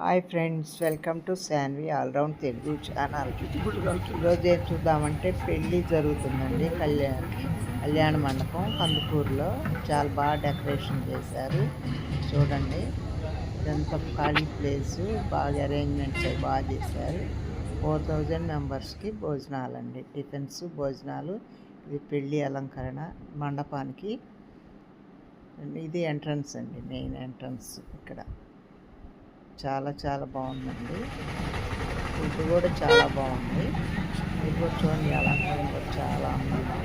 Hi friends welcome to Saanvi all round Telugu channel. ఈరోజు ఏం చూద్దామంటే పెళ్ళి జరుగుతుందండి కళ్యాణ్ కళ్యాణ మండపం కందుకూరులో. చాలా బాగా డెకరేషన్ చేశారు. చూడండి ఇదంతా ఖాళీ ప్లేసు బాగా అరేంజ్మెంట్స్ బాగా చేశారు. ఫోర్ థౌజండ్ మెంబర్స్కి భోజనాలండి టిఫిన్స్ భోజనాలు. ఇది పెళ్ళి అలంకరణ మండపానికి. ఇది ఎంట్రన్స్ అండి మెయిన్ ఎంట్రన్స్ ఇక్కడ. చాలా చాలా బాగుందండి. ఫుడ్ కూడా చాలా బాగుంది. ఇది కూడా చూడండి అలంకరణ కూడా చాలా అందంగా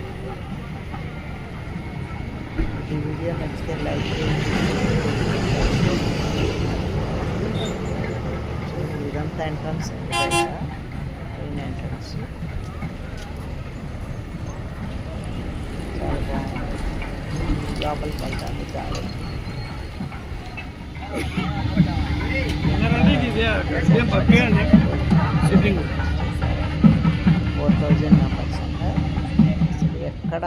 ఈ వీడియో నచ్చితే లైక్ ఇదంతా ఎంట్రన్స్ అండి మెయిన్ ఎంట్రన్స్. చాలా బాగుంది. లోపలికి వెళ్తాను చాలా ఫోర్ థౌజండ్ మెంబర్స్ ఎక్కడ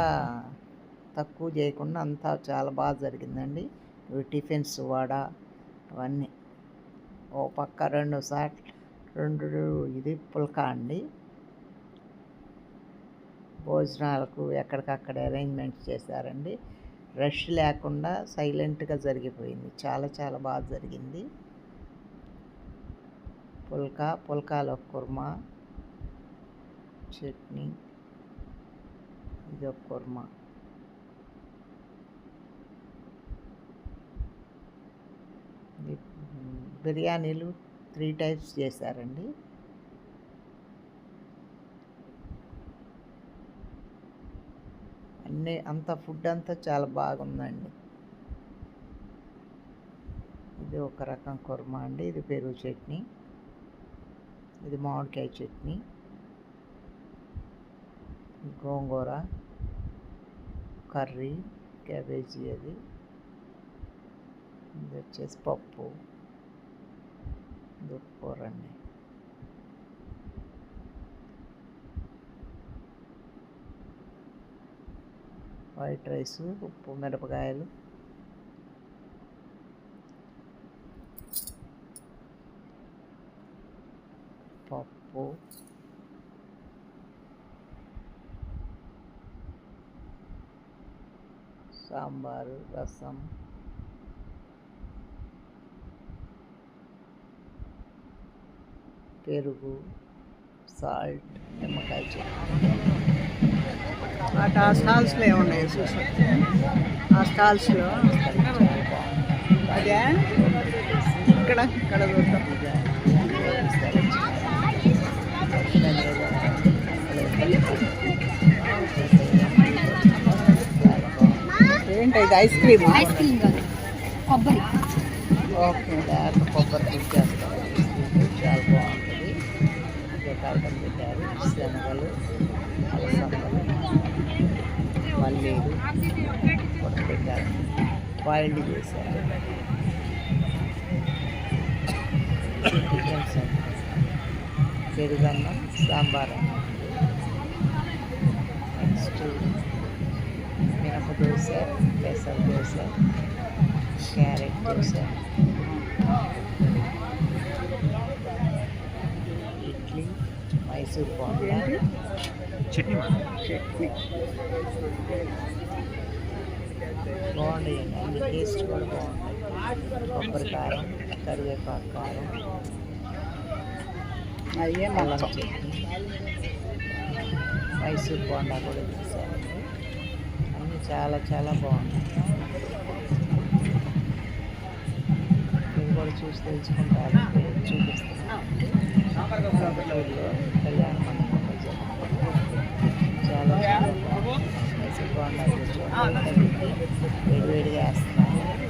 తక్కువ చేయకుండా అంతా చాలా బాగా జరిగిందండి. ఇవి టిఫిన్స్ వడ అవన్నీ. ఓ పక్క రెండు సార్లు రెండు ఇది పుల్కా అండి. భోజనాలకు ఎక్కడికక్కడ అరేంజ్మెంట్స్ చేశారండి. రష్ లేకుండా సైలెంట్గా జరిగిపోయింది. చాలా చాలా బాగా జరిగింది. పుల్కా పుల్కాలో కుర్మా చట్నీ ఇది ఒక కుర్మా బిర్యానీలు త్రీ టైప్స్ చేశారండి. అన్నీ అంత ఫుడ్ అంతా చాలా బాగుందండి. ఇది ఒక రకం కుర్మా అండి ఇది పెరుగు చట్నీ. ఇది మామిడికాయ చట్నీ. గోంగూర కర్రీ క్యాబేజీ అది. ఇది వచ్చేసి పప్పు. ఇది కూర అండి. వైట్ రైస్ ఉప్పు మిరపకాయలు. పప్పు సాంబారు రసం పెరుగు సాల్ట్ నిమ్మకాయ చట్నీ అటు ఆ స్టాల్స్లో ఏమున్నాయి చూసి ఆ స్టాల్స్లో అదే ఇక్కడ ఇక్కడ చూద్దాం ఏంటి ఇది ఐస్ క్రీమ్ ఐస్ క్రీమ్ కాదు. కొబ్బరి. ఓకే బ్యాగ్ కొబ్బరి చేస్తాం చాలా బాగుంటుంది కాగితం పెట్టారు. శనగలు అలసందలు పల్లీలు కూడా పెట్టారు. బాయిల్డ్ చేశారు. పెరుగన్నం సాంబార్. నెక్స్ట్ మినప దోశ పెసర దోశ క్యారెట్ దోశ. ఇడ్లీ మైసూర్ బోండా చట్నీ బాగుంటాయి అన్ని టేస్ట్ కూడా బాగుంటాయి కొబ్బరి కారం కరివేపాకు కారం. అయ్యే మళ్ళీ మైసూర్ బోండా కూడా చేశారండి అన్నీ చాలా చాలా బాగున్నాయి. మీరు కూడా చూసి తెలుసుకుంటారు. కందుకూరులో కళ్యాణ మండపంలో. చాలా చాలా బాగుంది. మైసూర్ బోండా వేడివేడిగా వేస్తున్నాను